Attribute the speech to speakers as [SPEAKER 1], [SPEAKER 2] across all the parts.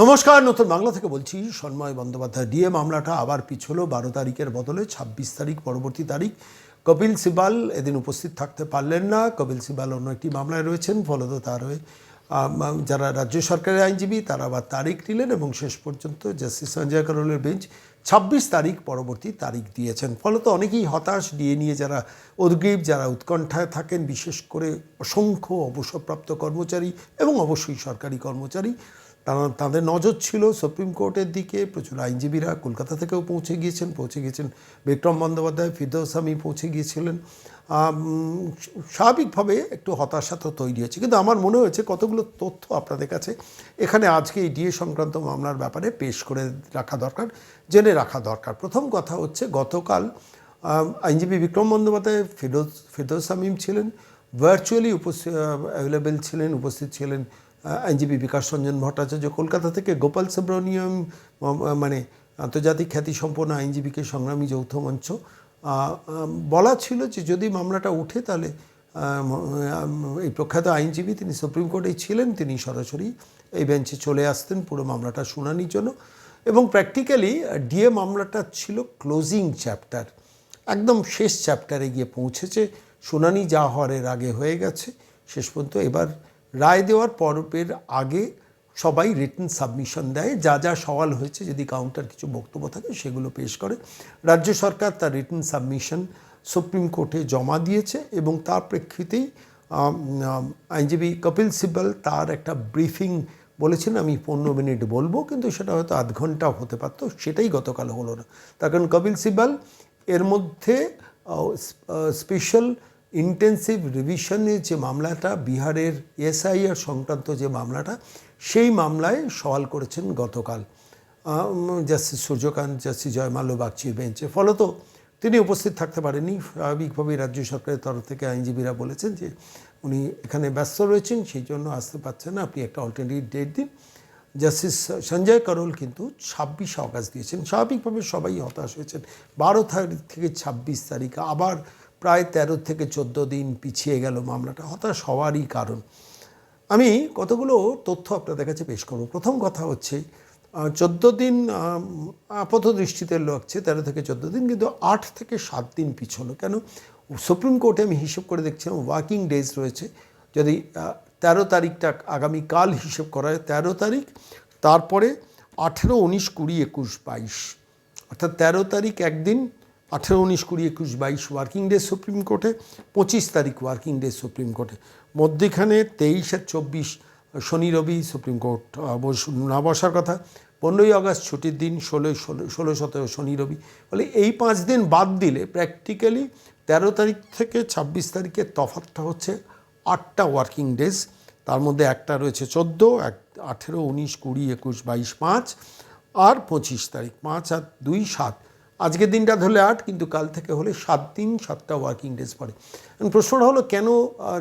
[SPEAKER 1] নমস্কার, নতুন বাংলা থেকে বলছি, সন্ময় বন্দ্যোপাধ্যায়। ডিএ মামলাটা আবার পিছলো বারো তারিখের বদলে, ছাব্বিশ তারিখ পরবর্তী তারিখ। কপিল সিবাল এদিন উপস্থিত থাকতে পারলেন না। কপিল সিবাল অন্য একটি মামলায় রয়েছেন, ফলত তার হয়ে যারা রাজ্য সরকারের আইনজীবী, তারা আবার তারিখ নিলেন এবং শেষ পর্যন্ত জাস্টিস সঞ্জয় করলের বেঞ্চ ছাব্বিশ তারিখ পরবর্তী তারিখ দিয়েছেন। ফলত অনেকেই হতাশ। ডিএ নিয়ে যারা উদ্গ্রীব, যারা উৎকণ্ঠায় থাকেন, বিশেষ করে অসংখ্য অবসরপ্রাপ্ত কর্মচারী এবং অবশ্যই সরকারি কর্মচারী তাদের নজর ছিল সুপ্রিম কোর্টের দিকে, প্রচুর আইনজীবীরা কলকাতা থেকেও পৌঁছে গিয়েছেন পৌঁছে গিয়েছেন বিক্রম বন্দ্যোপাধ্যায়, ফিরদৌস আমি পৌঁছে গিয়েছিলেন। স্বাভাবিকভাবে একটু হতাশা তো তৈরি হয়েছে। কিন্তু আমার মনে হয়েছে কতগুলো তথ্য আপনাদের কাছে এখানে আজকে এই ডিএ সংক্রান্ত মামলার ব্যাপারে পেশ করে রাখা দরকার, জেনে রাখা দরকার। প্রথম কথা হচ্ছে গতকাল আইনজীবী বিক্রম বন্দ্যোপাধ্যায় ফিরোজ ফিরদৌস ছিলেন ভার্চুয়ালি উপস্থিত অ্যাভেলেবেল ছিলেন, উপস্থিত ছিলেন আইনজীবী বিকাশ রঞ্জন ভট্টাচার্য কলকাতা থেকে গোপাল সুব্রমণিয়ম মানে আন্তর্জাতিক খ্যাতিসম্পন্ন আইনজীবীকে সংগ্রামী যৌথ মঞ্চ। বলা ছিল যে যদি মামলাটা উঠে তাহলে এই প্রখ্যাত আইনজীবী তিনি সুপ্রিম কোর্টেই ছিলেন, তিনি সরাসরি এই বেঞ্চে চলে আসতেন পুরো মামলাটা শুনানির জন্য। এবং প্র্যাকটিক্যালি ডিএ মামলাটা ছিল ক্লোজিং চ্যাপ্টার, একদম শেষ চ্যাপ্টারে গিয়ে পৌঁছেছে। শুনানি যা হওয়ার আগে হয়ে গেছে। শেষ পর্যন্ত এবার রায় দেওয়ার পর্বের আগে সবাই রিটার্ন সাবমিশন দেয়। যা যা সওয়াল হয়েছে, যদি কাউন্টার কিছু বক্তব্য থাকে, সেগুলো পেশ করে। রাজ্য সরকার তার রিটার্ন সাবমিশন সুপ্রিম কোর্টে জমা দিয়েছে এবং তার প্রেক্ষিতেই আইনজীবী কপিল সিব্বল তার একটা ব্রিফিং বলেছেন। আমি পনেরো মিনিট বলব, কিন্তু সেটা হয়তো আধ ঘন্টাও হতে পারতো, সেটাই গতকাল হলো না। তার কারণ কপিল সিব্বল এর মধ্যে স্পেশাল ইন্টেন্সিভ রিভিশনের যে মামলাটা, বিহারের এসআইআর সংক্রান্ত যে মামলাটা, সেই মামলায় সওয়াল করেছেন গতকাল। জাস্টিস সূর্যকান্ত, জাস্টিস জয়মাল্য বাগচির বেঞ্চে। ফলত তিনি উপস্থিত থাকতে পারেননি। স্বাভাবিকভাবেই রাজ্য সরকারের তরফ থেকে আইনজীবীরা বলেছেন যে উনি এখানে ব্যস্ত রয়েছেন, সেই জন্য আসতে পারছেন না। আপনি একটা অল্টারনেটিভ ডেট দিন। জাস্টিস সঞ্জয় করল কিন্তু ছাব্বিশে অগাস্ট দিয়েছেন। স্বাভাবিকভাবে সবাই হতাশ হয়েছেন। বারো তারিখ থেকে ছাব্বিশ তারিখ আবার প্রায় তেরো থেকে চোদ্দ দিন পিছিয়ে গেল মামলাটা, হতাশ হওয়ারই কারণ। আমি কতগুলো তথ্য আপনাদের কাছে পেশ করব। প্রথম কথা হচ্ছে চোদ্দ দিন আপাত দৃষ্টিতে লাগছে তেরো থেকে চোদ্দ দিন, কিন্তু আট থেকে সাত দিন পিছলো। কেন? সুপ্রিম কোর্টে আমি হিসেব করে দেখছিলাম ওয়ার্কিং ডেজ রয়েছে। যদি তেরো তারিখটা আগামীকাল হিসেব করা হয়, তেরো তারিখ, তারপরে আঠেরো, উনিশ, কুড়ি, একুশ, বাইশ। অর্থাৎ তেরো তারিখ একদিন আঠেরো, উনিশ, কুড়ি, একুশ, বাইশ ওয়ার্কিং ডে সুপ্রিম কোর্টে, পঁচিশ তারিখ ওয়ার্কিং ডে সুপ্রিম কোর্টে। মধ্যেখানে তেইশ আর চব্বিশ শনি, রবি সুপ্রিম কোর্ট না বসার কথা। পনেরোই আগস্ট ছুটির দিন, ষোলোই, ষোলো ষোলো, সতেরো, শনি, রবি। ফলে এই পাঁচ দিন বাদ দিলে প্র্যাকটিক্যালি তেরো তারিখ থেকে ছাব্বিশ তারিখের তফাতটা হচ্ছে আটটা ওয়ার্কিং ডেজ। তার মধ্যে একটা রয়েছে চোদ্দ, এক, আঠেরো, উনিশ, কুড়ি, একুশ, বাইশ, পাঁচ, আর পঁচিশ তারিখ, পাঁচ আর দুই, সাত। আজকের দিনটা ধরলে আট, কিন্তু কাল থেকে হলে সাত দিন, সাতটা ওয়ার্কিং ডেজ এখন প্রশ্নটা হলো, কেন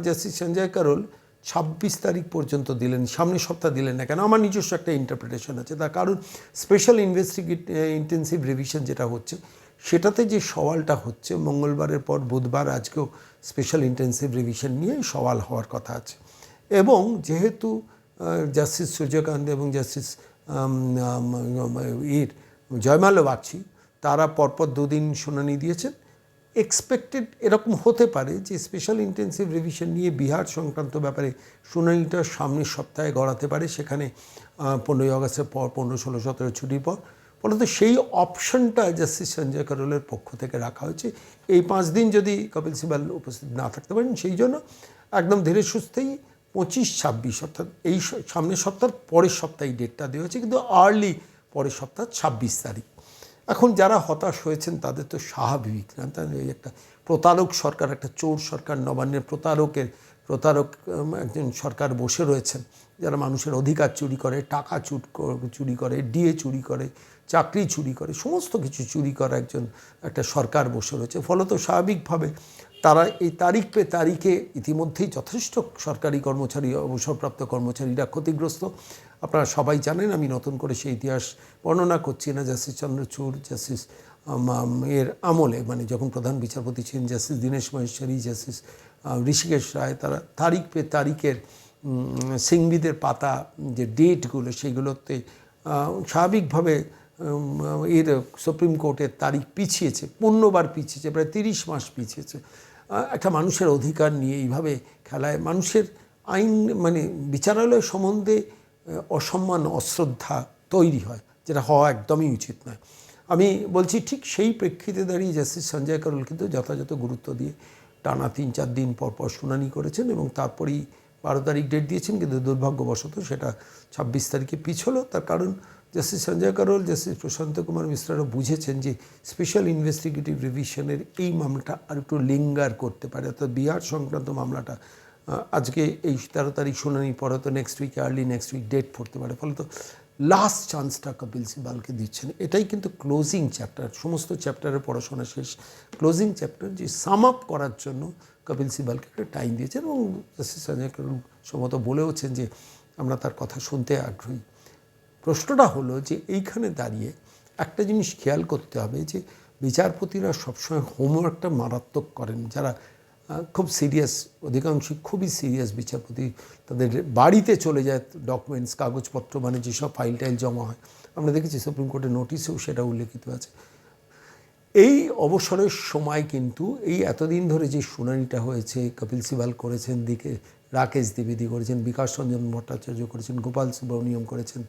[SPEAKER 1] জাস্টিস সঞ্জয় কারোল ছাব্বিশ তারিখ পর্যন্ত দিলেন, সামনের সপ্তাহ দিলেন না কেন? আমার নিজস্ব একটা ইন্টারপ্রিটেশন আছে। তার কারণ স্পেশাল ইনভেস্টিগেট ইন্টেন্সিভ রিভিশন যেটা হচ্ছে, সেটাতে যে সওয়ালটা হচ্ছে, মঙ্গলবারের পর বুধবার আজকেও স্পেশাল ইন্টেন্সিভ রিভিশন নিয়ে সওয়াল হওয়ার কথা আছে। এবং যেহেতু জাস্টিস সূর্যকান্ত এবং জাস্টিস এর জয়মাল্য বাগচি তারা পরপর দুদিন শুনানি দিয়েছেন। এক্সপেক্টেড এরকম হতে পারে যে স্পেশাল ইন্টেন্সিভ রিভিশন নিয়ে বিহার সংক্রান্ত ব্যাপারে শুনানিটা সামনের সপ্তাহে গড়াতে পারে। সেখানে পনেরোই আগস্টের পর পনেরো, ষোলো, সতেরো ছুটির পর। ফলত সেই অপশনটা জাস্টিস সঞ্জয় করলের পক্ষ থেকে রাখা হয়েছে। এই পাঁচ দিন যদি কপিল সিবাল উপস্থিত না থাকতে পারেন, সেই জন্য একদম ধীরে সুস্থেই পঁচিশ, ছাব্বিশ অর্থাৎ এই সামনের সপ্তাহ পরের সপ্তাহে ডেটটা দেওয়া হয়েছে। কিন্তু আর্লি পরের সপ্তাহ ছাব্বিশ তারিখ। এখন যারা হতাশ হয়েছেন, তাদের তো স্বাভাবিক একটা প্রতারক সরকার, একটা চোর সরকার, নবান্নের প্রতারকের, প্রতারক একজন সরকার বসে রয়েছেন। যারা মানুষের অধিকার চুরি করে, টাকা চুট চুরি করে, ডিএ চুরি করে, চাকরি চুরি করে, সমস্ত কিছু চুরি করা একজন একটা সরকার বসে রয়েছে। ফলত স্বাভাবিকভাবে তারা এই তারিখ পে তারিখে ইতিমধ্যেই যথেষ্ট সরকারি কর্মচারী, অবসরপ্রাপ্ত কর্মচারীরা ক্ষতিগ্রস্ত। আপনারা সবাই জানেন আমি নতুন করে সেই ইতিহাস বর্ণনা করছি না, জাস্টিস চন্দ্রচূড়, জাস্টিস এর আমলে মানে যখন প্রধান বিচারপতি ছিলেন জাস্টিস দীনেশ মহেশ্বরী, জাস্টিস ঋষিকেশ রায়, তারা তারিখ পে তারিখের সিংবিদের পাতা যে ডেটগুলো সেগুলোতে স্বাভাবিকভাবে এর সুপ্রিম কোর্টের তারিখ পিছিয়েছে পনেরোবার পিছিয়েছে, প্রায় তিরিশ মাস পিছিয়েছে। একটা মানুষের অধিকার নিয়ে এইভাবে খেলায়, মানুষের আইন মানে বিচারালয় সম্বন্ধে অসম্মান, অশ্রদ্ধা তৈরি হয়, যেটা হওয়া একদমই উচিত নয়। আমি বলছি ঠিক সেই প্রেক্ষিতে দাঁড়িয়ে জাস্টিস সঞ্জয় করল কিন্তু যথাযথ গুরুত্ব দিয়ে টানা তিন চার দিন পর পর শুনানি করেছেন এবং তারপরেই বারো তারিখ ডেট দিয়েছেন, কিন্তু দুর্ভাগ্যবশত সেটা ছাব্বিশ তারিখে পিছলো তার কারণ জাস্টিস সঞ্জয় করল, জাস্টিস প্রশান্ত কুমার মিশ্রারও বুঝেছেন যে স্পেশাল ইনভেস্টিগেটিভ রিভিশনের এই মামলাটা আর একটু লিঙ্গার করতে পারে। অর্থাৎ বিহার সংক্রান্ত মামলাটা আজকে এই তেরো তারিখ শুনানির পর হয়তো next week early next week date পড়তে পারে। ফলে তো লাস্ট চান্সটা কপিল সিবালকে দিচ্ছেন। এটাই কিন্তু ক্লোজিং চ্যাপ্টার সমস্ত চ্যাপ্টারের পড়াশোনা শেষ। ক্লোজিং চ্যাপ্টার যে সাম আপ করার জন্য কপিল সিবালকে একটা টাইম দিয়েছেন এবং জাস্টিস সঞ্জয় করুল সম্ভবত বলেওছেন যে আমরা তার কথা শুনতে আগ্রহী। প্রশ্নটা হলো যে এইখানে দাঁড়িয়ে একটা জিনিস খেয়াল করতে হবে যে বিচারপতিরা সবসময় হোমওয়ার্কটা মারাত্মক করেন। যারা খুব সিরিয়াস, অধিকাংশই খুবই সিরিয়াস বিচারপতি। তাদের বাড়িতে চলে যায় ডকুমেন্টস, কাগজপত্র মানে যেসব ফাইল টাইল জমা হয়। আমরা দেখেছি সুপ্রিম কোর্টের নোটিশেও সেটা উল্লেখিত আছে। এই অবসরের সময় কিন্তু এই এতদিন ধরে যে শুনানিটা হয়েছে, কপিল সিবাল করেছেন দিকে রাকেশ দ্বিবেদী করেছেন, বিকাশ রঞ্জন ভট্টাচার্য করেছেন, গোপাল সুব্রমণিয়ম করেছেন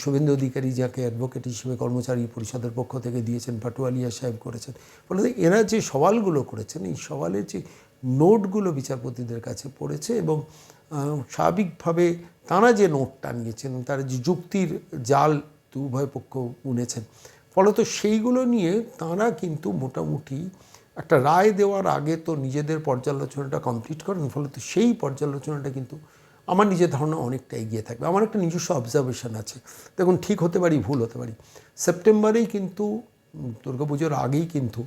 [SPEAKER 1] শুভেন্দু অধিকারী যাকে অ্যাডভোকেট হিসেবে কর্মচারী পরিষদের পক্ষ থেকে দিয়েছেন, পাটুয়ালিয়া সাহেব করেছেন। ফলে এরা যে সওয়ালগুলো করেছেন, এই সওয়ালের যে নোটগুলো বিচারপতিদের কাছে পড়েছে এবং স্বাভাবিকভাবে তারা যে নোট টানিয়েছেন তারা যে যুক্তির জাল উভয় পক্ষ বুনেছেন ফলত সেইগুলো নিয়ে তাঁরা কিন্তু মোটামুটি একটা রায় দেওয়ার আগে তো নিজেদের পর্যালোচনাটা কমপ্লিট করেন ফলে তো সেই পর্যালোচনাটা কিন্তু আমার নিজের ধারণা অনেকটা এগিয়ে থাকবে। আমার একটা নিজস্ব অবজারভেশন আছে। দেখুন, ঠিক হতে পারি, ভুল হতে পারি। সেপ্টেম্বরেই কিন্তু দুর্গাপুজোর আগেই কিন্তু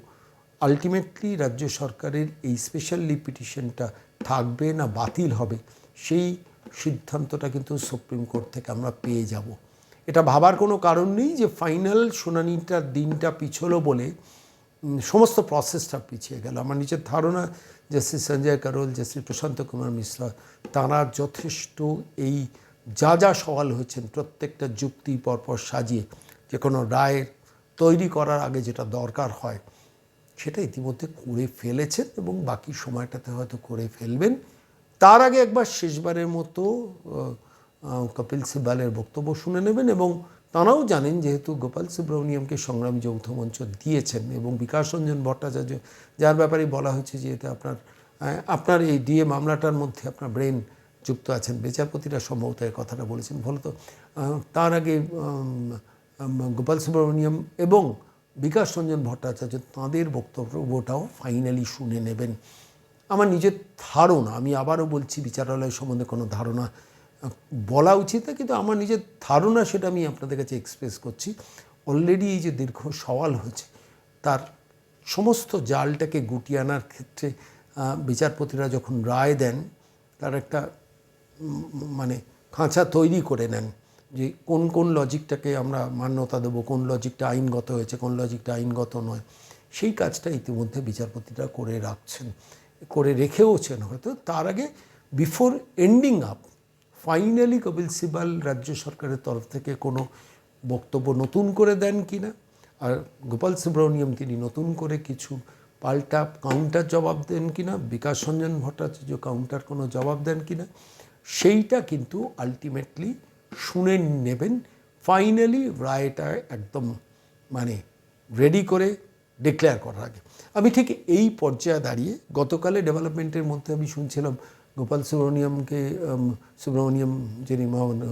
[SPEAKER 1] আলটিমেটলি রাজ্য সরকারের এই স্পেশাল লিভ পিটিশনটা থাকবে না বাতিল হবে, সেই সিদ্ধান্তটা কিন্তু সুপ্রিম কোর্ট থেকে আমরা পেয়ে যাব। এটা ভাবার কোনো কারণ নেই যে ফাইনাল শুনানিটার দিনটা পিছলো বলে সমস্ত প্রসেসটা পিছিয়ে গেল। আমার নিজের ধারণা যে শ্রী সঞ্জয় কারোল, যে শ্রী প্রশান্ত কুমার মিশ্রা, তারা যথেষ্ট এই যা যা সওয়াল হয়েছেন, প্রত্যেকটা যুক্তি পরপর সাজিয়ে যে কোনো রায় তৈরি করার আগে যেটা দরকার হয়, সেটা ইতিমধ্যে করে ফেলেছেন এবং বাকি সময়টাতে হয়তো করে ফেলবেন। তার আগে একবার শেষবারের মতো কপিল সিব্বালের বক্তব্য শুনে নেবেন এবং তারাও জানেন যেহেতু গোপাল সুব্রমণিয়ামকে সংগ্রাম যৌথ মঞ্চ দিয়েছেন এবং বিকাশ রঞ্জন ভট্টাচার্য, যার ব্যাপারে বলা হয়েছে যে এটা আপনার আপনার এই ডিএ মামলাটার মধ্যে আপনার ব্রেন যুক্ত আছেন। বিচারপতিরা সম্ভবত এই কথাটা বলেছেন। ফলত তার আগে গোপাল সুব্রমণিয়াম এবং বিকাশ রঞ্জন ভট্টাচার্য তাঁদের বক্তব্যটাও ফাইনালি শুনে নেবেন। আমার নিজের ধারণা, আমি আবারও বলছি, বিচারালয় সম্বন্ধে কোনো ধারণা বলা উচিত না, কিন্তু আমার নিজের ধারণা সেটা আমি আপনাদের কাছে এক্সপ্রেস করছি। অলরেডি এই যে দীর্ঘ সওয়াল হয়েছে, তার সমস্ত জালটাকে গুটিয়ে আনার ক্ষেত্রে বিচারপতিরা যখন রায় দেন, তার একটা মানে খাঁচা তৈরি করে নেন যে কোন কোন লজিকটাকে আমরা মান্যতা দেবো, কোন লজিকটা আইনগত হয়েছে, কোন লজিকটা আইনগত নয়। সেই কাজটা ইতিমধ্যে বিচারপতিরা করে রাখছেন, করে রেখেওছেন হয়তো। তার আগে before ending up finally Kapil Sibal রাজ্য সরকারের তরফ থেকে কোনো বক্তব্য নতুন করে দেন কি না? আর গোপাল সুব্রমণিয়ম তিনি নতুন করে কিছু পাল্টা কাউন্টার জবাব দেন কিনা বিকাশ রঞ্জন ভট্টাচার্য কাউন্টার কোনো জবাব দেন কি না? সেইটা কিন্তু আলটিমেটলি শুনে নেবেন। ফাইনালি রায়টা একদম মানে রেডি করে ডিক্লেয়ার করার আগে। আমি ঠিক এই পর্যায়ে দাঁড়িয়ে গতকালে ডেভেলপমেন্টের মধ্যে আমি শুনছিলাম গোপাল সুব্রমণিয়ামকে সুব্রমণিয়াম যিনি মহামান্য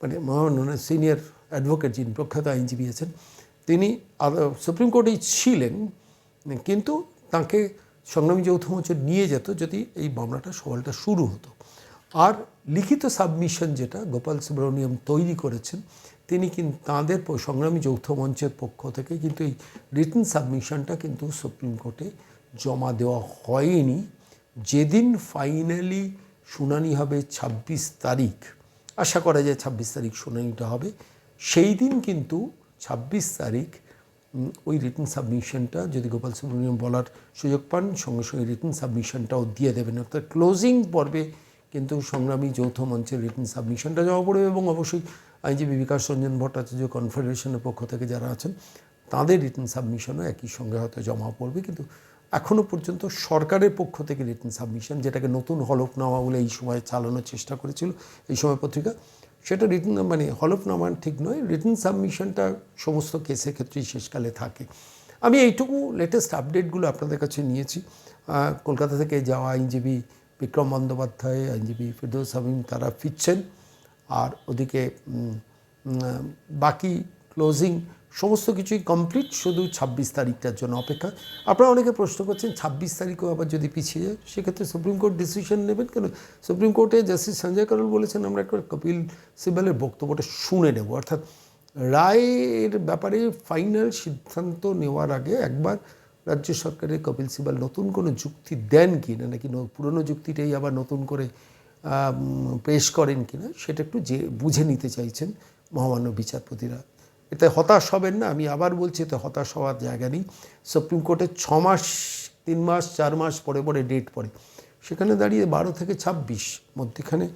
[SPEAKER 1] মানে মহামান্য সিনিয়র অ্যাডভোকেট যিনি প্রখ্যাত আইনজীবী আছেন, তিনি সুপ্রিম কোর্টেই ছিলেন, কিন্তু তাকে সংগ্রামী যৌথ মঞ্চ নিয়ে যেত যদি এই মামলাটা, সওয়ালটা শুরু হতো। আর লিখিত সাবমিশন যেটা গোপাল সুব্রমণিয়াম তৈরি করেছেন, তিনি কিন্তু তাঁদের সংগ্রামী যৌথ মঞ্চের পক্ষ থেকে কিন্তু এই রিটার্ন সাবমিশনটা কিন্তু সুপ্রিম কোর্টে জমা দেওয়া হয়নি। যেদিন ফাইনালি শুনানি হবে ২৬ তারিখ, আশা করা যায় ২৬ তারিখ শুনানিটা হবে, সেই দিন কিন্তু ২৬ তারিখ ওই রিটেন সাবমিশনটা যদি গোপাল সুব্রমণিয়াম বলার সুযোগ পান, সঙ্গে সঙ্গে রিটেন সাবমিশনটাও দিয়ে দেবেন। অর্থাৎ ক্লোজিং পর্বে কিন্তু সংগ্রামী যৌথ মঞ্চের রিটেন সাবমিশনটা জমা পড়বে এবং অবশ্যই আইনজীবী বিকাশ রঞ্জন ভট্টাচার্য কনফেডারেশনের পক্ষ থেকে যারা আছেন, তাদের রিটার্ন সাবমিশনও একই সঙ্গে হয়তো জমা পড়বে। কিন্তু এখনও পর্যন্ত সরকারের পক্ষ থেকে রিটার্ন সাবমিশন যেটাকে নতুন হলফনামা বলে এই সময় চালানোর চেষ্টা করেছিল, এই সময় পত্রিকা, সেটা রিটার্ন মানে হলফনামা ঠিক নয় রিটার্ন সাবমিশনটা সমস্ত কেসের ক্ষেত্রেই শেষকালে থাকে। আমি এইটুকু লেটেস্ট আপডেটগুলো আপনাদের কাছে নিয়েছি। কলকাতা থেকে যাওয়া আইনজীবী বিক্রম বন্দ্যোপাধ্যায়, আইনজীবী ফিরদৌস হামিম তারা ফিরছেন। আর ওদিকে বাকি ক্লোজিং সমস্ত কিছুই কমপ্লিট শুধু ছাব্বিশ তারিখটার জন্য অপেক্ষা। আপনারা অনেকে প্রশ্ন করছেন, ছাব্বিশ তারিখও আবার যদি পিছিয়ে যায়, সেক্ষেত্রে সুপ্রিম কোর্ট ডিসিশন নেবেন কেন? সুপ্রিম কোর্টে জাস্টিস সঞ্জয় কারোল বলেছেন, আমরা একবার কপিল সিবালের বক্তব্যটা শুনে নেব। অর্থাৎ রায়ের ব্যাপারে ফাইনাল সিদ্ধান্ত নেওয়ার আগে একবার রাজ্য সরকারের কপিল সিবাল নতুন কোনো যুক্তি দেন কি না নাকি ন- পুরনো যুক্তিটাই আবার নতুন করে পেশ করেন কিনা, সেটা একটু যে বুঝে নিতে চাইছেন মহামান্য বিচারপতিরা। এতে হতাশ হবেন না। আমি আবার বলছি, এতে হতাশ হওয়ার জায়গা নেই। সুপ্রিম কোর্টে ছ মাস তিন মাস চার মাস পরে পরে ডেট পড়ে। সেখানে দাঁড়িয়ে বারো থেকে ছাব্বিশ, মধ্যেখানে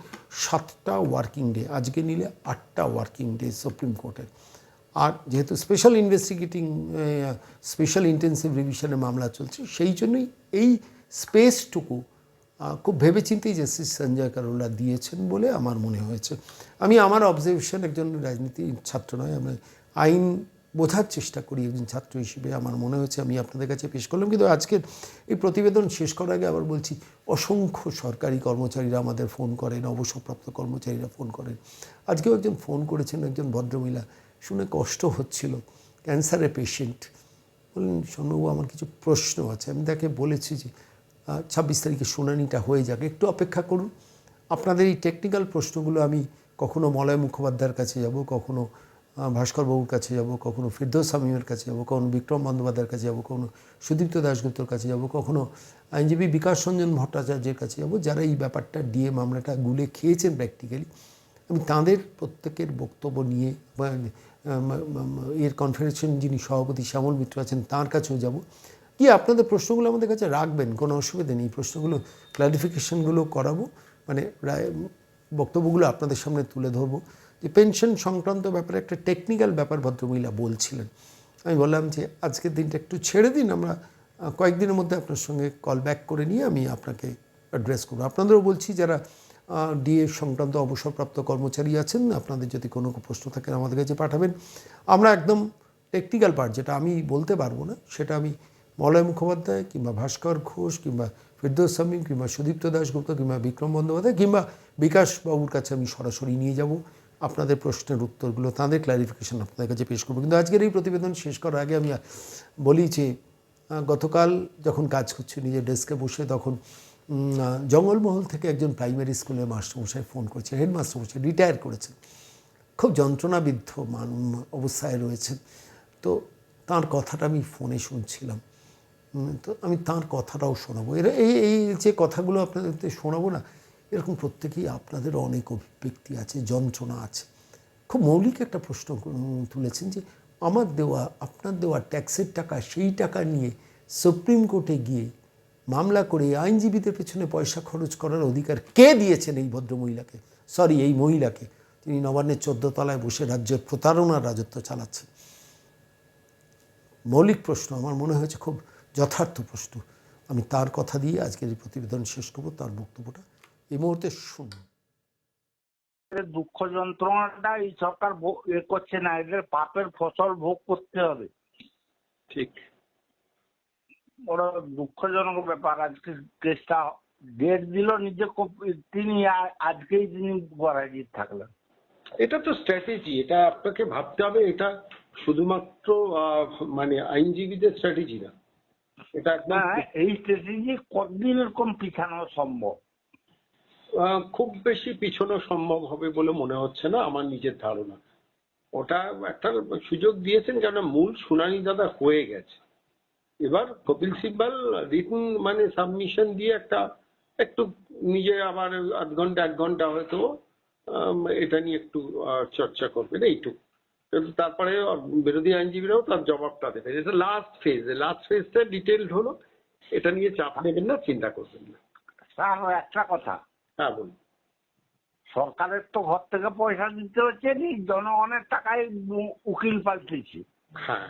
[SPEAKER 1] সাতটা ওয়ার্কিং ডে আজকে নিলে আটটা ওয়ার্কিং ডে সুপ্রিম কোর্টের আর যেহেতু স্পেশাল ইনভেস্টিগেটিং স্পেশাল ইন্টেন্সিভ রিভিশনের মামলা চলছে, সেই জন্যই এই স্পেসটুকু খুব ভেবেচিন্তেই জাস্টিস সঞ্জয় কারোলা দিয়েছেন বলে আমার মনে হয়েছে। আমি আমার অবজারভেশন একজন রাজনীতি ছাত্র নয়, আমি আইন বোঝার চেষ্টা করি একজন ছাত্র হিসেবে। আমার মনে হয়েছে আমি আপনাদের কাছে পেশ করলাম। কিন্তু আজকের এই প্রতিবেদন শেষ করার আগে আবার বলছি, অসংখ্য সরকারি কর্মচারীরা আমাদের ফোন করেন, অবসরপ্রাপ্ত কর্মচারীরা ফোন করেন। আজকেও একজন ফোন করেছেন একজন ভদ্রমহিলা। শুনে কষ্ট হচ্ছিল। ক্যান্সারের পেশেন্ট। বললেন সোনবাবু আমার কিছু প্রশ্ন আছে। আমি তাকে বলেছি যে ছাব্বিশ তারিখে শুনানিটা হয়ে যাক। একটু অপেক্ষা করুন। আপনাদের এই টেকনিক্যাল প্রশ্নগুলো আমি কখনো মলয় মুখোপাধ্যায়ের কাছে যাব, কখনো আহ, ভাস্করবাবুর কাছে যাব কখনো ফিরদৌস সামিমের কাছে যাব কখনো বিক্রম বন্দ্যোপাধ্যায়ের কাছে যাব কখনো সুদীপ্ত দাশগুপ্তর কাছে যাব কখনো আইনজীবী বিকাশ রঞ্জন ভট্টাচার্যের কাছে যাব যারা এই ব্যাপারটা ডিএ মামলাটা গুলে খেয়েছেন প্র্যাকটিক্যালি আমি তাঁদের প্রত্যেকের বক্তব্য নিয়ে এর কনফারেন্সের যিনি সভাপতি শ্যামল মিত্র আছেন তার কাছেও যাব। কি আপনাদের প্রশ্নগুলো আমাদের কাছে রাখবেন কোনো অসুবিধা নেই। প্রশ্নগুলো ক্লারিফিকেশনগুলো করাবো মানে বক্তব্যগুলো আপনাদের সামনে তুলে ধরবো। যে পেনশন সংক্রান্ত ব্যাপারে একটা টেকনিক্যাল ব্যাপার ভদ্রমহিলা বলছিলেন। আমি বললাম যে, আজকের দিনটা একটু ছেড়ে দিন, আমরা কয়েকদিনের মধ্যে আপনার সঙ্গে কল ব্যাক করে নিয়ে আমি আপনাকে অ্যাড্রেস করব। আপনাদেরও বলছি, যারা ডিএ সংক্রান্ত অবসরপ্রাপ্ত কর্মচারী আছেন, আপনাদের যদি কোনো প্রশ্ন থাকে, আমাদের কাছে পাঠাবেন। আমরা একদম টেকনিক্যাল পার্ট যেটা আমি বলতে পারব না, সেটা আমি মলয় মুখোপাধ্যায় কিংবা ভাস্কর ঘোষ কিংবা ফিরদৌস সামিম কিংবা সুদীপ্ত দাশগুপ্ত কিংবা বিক্রম বন্দ্যোপাধ্যায় কিংবা বিকাশ বাবুর কাছে আমি সরাসরি নিয়ে যাব। আপনাদের প্রশ্নের উত্তরগুলো, তাদের ক্লারিফিকেশন আপনাদের কাছে পেশ করব। কিন্তু আজকের এই প্রতিবেদন শেষ করার আগে আমি বলি যে গতকাল যখন কাজ করছি নিজের ডেস্কে বসে, তখন জঙ্গলমহল থেকে একজন প্রাইমারি স্কুলের মাস্টারমশাই ফোন করেছে হেড মাস্টারমশাই রিটায়ার করেছেন। খুব যন্ত্রণাবিদ্ধ মান, অবস্থায় রয়েছেন। তো তার কথাটা আমি ফোনে শুনছিলাম। তো আমি তার কথাটাও শোনাবো। এরা এই এই যে কথাগুলো আপনাদের শোনাবো না এরকম প্রত্যেকেই আপনাদের অনেক অভিব্যক্তি আছে, যন্ত্রণা আছে। খুব মৌলিক একটা প্রশ্ন তুলেছেন যে আমার দেওয়া, আপনার দেওয়া ট্যাক্সের টাকা, সেই টাকা নিয়ে সুপ্রিম কোর্টে গিয়ে মামলা করে আইনজীবীদের পেছনে পয়সা খরচ করার অধিকার কে দিয়েছেন এই ভদ্রমহিলাকে? সরি এই মহিলাকে। তিনি নবান্নের তলায় বসে রাজ্যের প্রতারণার রাজত্ব চালাচ্ছেন। মৌলিক প্রশ্ন, আমার মনে হয়েছে খুব যথার্থ প্রশ্ন। আমি তার কথা দিয়ে আজকের এই প্রতিবেদন শেষ করব, তার বক্তব্যটা এই মুহূর্তে শুনুন
[SPEAKER 2] দুঃখ যন্ত্রণাটা এই সরকার এ করছে না এদের পাপের ফসল ভোগ করতে হবে।
[SPEAKER 3] ঠিক।
[SPEAKER 2] বড় দুঃখজনক ব্যাপার আজকে কেসটা ডেট দিল নিজে তিনি আজকেই তিনি গড়াইজিৎ থাকলেন।
[SPEAKER 3] এটা তো স্ট্র্যাটেজি এটা আপনাকে ভাবতে হবে এটা শুধুমাত্র আহ, মানে আইনজীবীদের স্ট্র্যাটেজি না। এটা
[SPEAKER 2] না এই স্ট্র্যাটেজি কতদিন এরকম পিছানো সম্ভব?
[SPEAKER 3] খুব বেশি পিছনো সম্ভব হবে বলে মনে হচ্ছে না আমার নিজের ধারণা। ওটা একটা সুযোগ দিয়েছেন কেন মূল শুনানি দাদা হয়ে গেছে। এবার কপিল সিব্বাল রিটার্ন মানে সাবমিশন দিয়ে একটা একটু নিজে আবার আধ ঘণ্টা, এক ঘণ্টা হয়তো এটা নিয়ে একটু চর্চা করবেন, এইটুকু। কিন্তু তারপরে বিরোধী আইনজীবীরাও তার জবাবটা দেবেন এটা লাস্ট ফেজ লাস্ট ফেজটা ডিটেলড হলো। এটা নিয়ে চাপ নেবেন না, চিন্তা করবেন না।
[SPEAKER 2] একটা কথা।
[SPEAKER 3] হ্যাঁ
[SPEAKER 2] সরকারের তো ঘর থেকে পয়সা দিতে হচ্ছে নি জনগণের টাকায় উকিল পাল্টেছে।
[SPEAKER 3] হ্যাঁ।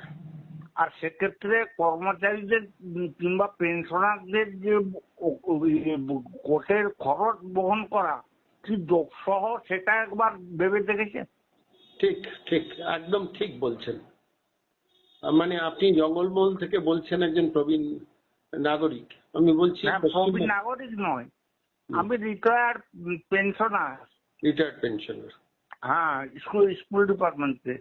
[SPEAKER 2] আর সেক্ষেত্রে কর্মচারীদের কিংবা পেনশনারদের যে কোর্টের খরচ বহন করা কি সহ সেটা একবার ভেবে দেখেছে
[SPEAKER 3] ঠিক ঠিক একদম ঠিক বলছেন। মানে আপনি জঙ্গলমহল থেকে বলছেন একজন প্রবীণ নাগরিক। আমি বলছি
[SPEAKER 2] প্রবীণ নাগরিক নয়। আমি রিটায়ার্ড পেনশনার
[SPEAKER 3] রিটায়ার্ড পেনশনার
[SPEAKER 2] হ্যাঁ স্কুল স্কুল ডিপার্টমেন্টে।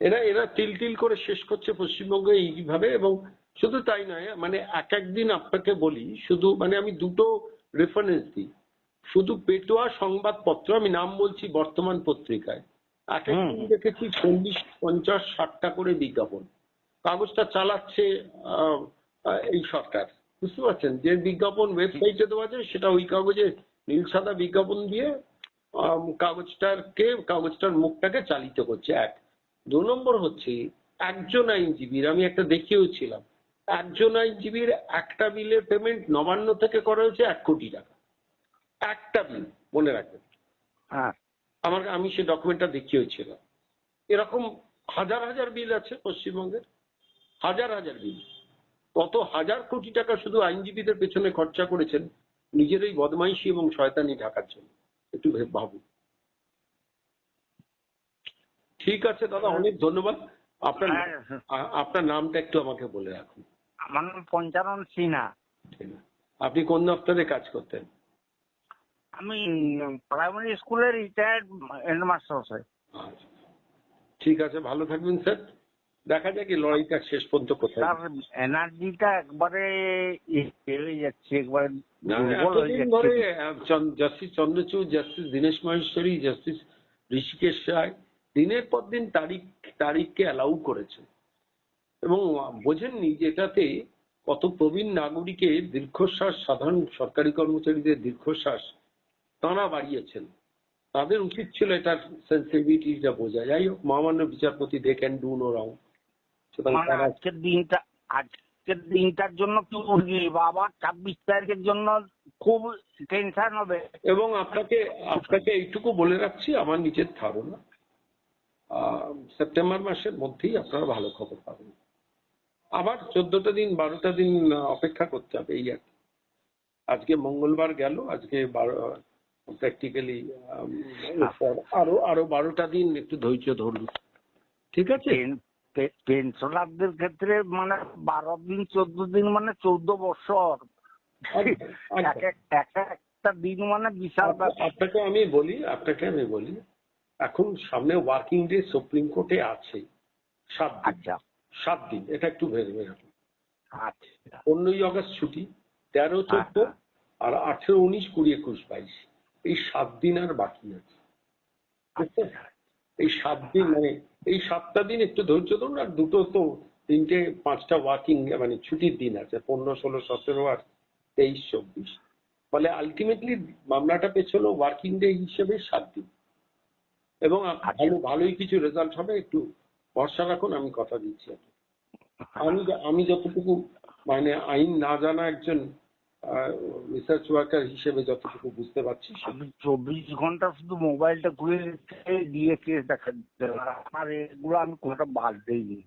[SPEAKER 3] এরা এরা তিল তিল করে শেষ করছে পশ্চিমবঙ্গে এইভাবে এবং শুধু তাই নয় মানে এক একদিন আপনাকে বলি শুধু মানে আমি দুটো রেফারেন্স দিই। শুধু পেটোয়া সংবাদপত্র আমি নাম বলছি বর্তমান পত্রিকায়। এক একদিন। দেখেছি চল্লিশ পঞ্চাশ ষাটটা করে বিজ্ঞাপন। কাগজটা চালাচ্ছে এই সরকার। বুঝতে পারছেন? যে বিজ্ঞাপন ওয়েবসাইটে দেওয়া যায় সেটা ওই কাগজে নীল সাদা বিজ্ঞাপন দিয়ে কাগজটাকে কাগজটার মুখটাকে চালিত করছে। এক। দু নম্বর হচ্ছে একজন আইনজীবীর আমি একটা দেখিয়েও ছিলাম একজন আইনজীবীর একটা বিলের পেমেন্ট নবান্ন থেকে করা হয়েছে এক কোটি টাকা। একটা বিল মনে রাখবেন।
[SPEAKER 2] হ্যাঁ।
[SPEAKER 3] আমার আমি সে ডকুমেন্টটা দেখিয়েছিলাম। এরকম হাজার হাজার বিল আছে পশ্চিমবঙ্গের। হাজার হাজার বিল। কত হাজার কোটি টাকা শুধু আইনজীবীদের পেছনে খরচা করেছেন নিজের এই বদমাইশি এবং শয়তানি ঢাকার জন্য। একটু ভাবুন। ঠিক আছে দাদা অনেক ধন্যবাদ। আপনার
[SPEAKER 2] হ্যাঁ,
[SPEAKER 3] আপনার নামটা একটু আমাকে বলে রাখুন।
[SPEAKER 2] আমার নাম পঞ্চানন সিনহা।
[SPEAKER 3] আপনি কোন দপ্তরে কাজ করতেন?
[SPEAKER 2] আমি প্রাইমারি স্কুলের রিটায়ার্ড হেডমাস্টার স্যার।
[SPEAKER 3] আচ্ছা। ঠিক আছে ভালো থাকবেন স্যার। দেখা যাক এই লড়াইটা শেষ পর্যন্ত কোথায়
[SPEAKER 2] তার এনার্জিটা একবারে হয়ে যাচ্ছে একবারে
[SPEAKER 3] ধরে justice Chandrachud justice Dinesh Maheshwari justice Hrishikesh Roy দিনের পর দিন তারিখ তারিখকে অ্যালাউ করেছে। এবং বোঝেননি যে এটাতে কত প্রবীণ নাগরিকের দীর্ঘশ্বাস সাধারণ সরকারি কর্মচারীদের দীর্ঘশ্বাস তাঁরা বাড়িয়েছেন। তাদের উচিত ছিল এটার সেন্সিটিভিটিটা বোঝা। যাই হোক মহামান্য বিচারপতি they can do no wrong সুতরাং
[SPEAKER 2] মানে আজকের দিনটা আজকের দিনটার জন্য কি বলবি বাবা ছাব্বিশ তারিখের জন্য খুব টেনশন হবে।
[SPEAKER 3] এবং আপনাকে আপনাকে এইটুকু বলে রাখছি আমার নিজের ধারণা আহ, সেপ্টেম্বর মাসের মধ্যেই আপনারা ভালো খবর পাবেন। আবার চোদ্দটা দিন বারোটা দিন অপেক্ষা করতে হবে এই আর কি। আজকে মঙ্গলবার গেল আজকে বারো প্র্যাকটিক্যালি আরও আরও বারোটা দিন একটু ধৈর্য ধরুন। ঠিক আছে?
[SPEAKER 2] পেনশনারদের ক্ষেত্রে মানে বারো দিন চোদ্দ দিন মানে চৌদ্দ বছর। এক এক একটা দিন মানে বিশাল
[SPEAKER 3] আপনাকে আমি বলি আপনাকে আমি বলি এখন সামনে ওয়ার্কিং ডে সুপ্রিম কোর্টে আছে সাত দিন।
[SPEAKER 2] আচ্ছা।
[SPEAKER 3] সাত দিন এটা একটু ভেবে রাখুন
[SPEAKER 2] আচ্ছা।
[SPEAKER 3] পনেরোই আগস্ট ছুটি তেরো চোদ্দ আর আঠেরো উনিশ কুড়ি একুশ বাইশ এই সাত দিন আর বাকি আছে? এই সাত দিন মানে এই সাতটা দিন একটু ধৈর্য ধরুন আর দুটো তো তিনটে পাঁচটা ওয়ার্কিং মানে ছুটির দিন আছে পনেরো ষোলো সতেরো আর তেইশ চব্বিশ ফলে আলটিমেটলি মামলাটা পেছলো ওয়ার্কিং ডে হিসেবে সাত দিন এবং
[SPEAKER 2] আচ্ছা।
[SPEAKER 3] ভালো ভালোই কিছু রেজাল্ট হবে একটু ভরসা রাখুন আমি কথা দিচ্ছি। আমি আমি যতটুকু মানে আইন না জানা একজন রিসার্চ ওয়ার্কার হিসেবে যতটুকু বুঝতে পারছি
[SPEAKER 2] আমি চব্বিশ ঘণ্টা শুধু মোবাইলটা ঘুরে দিয়ে কেস দেখা আমার এগুলো আমি কোনোটা বাদ দিইনি।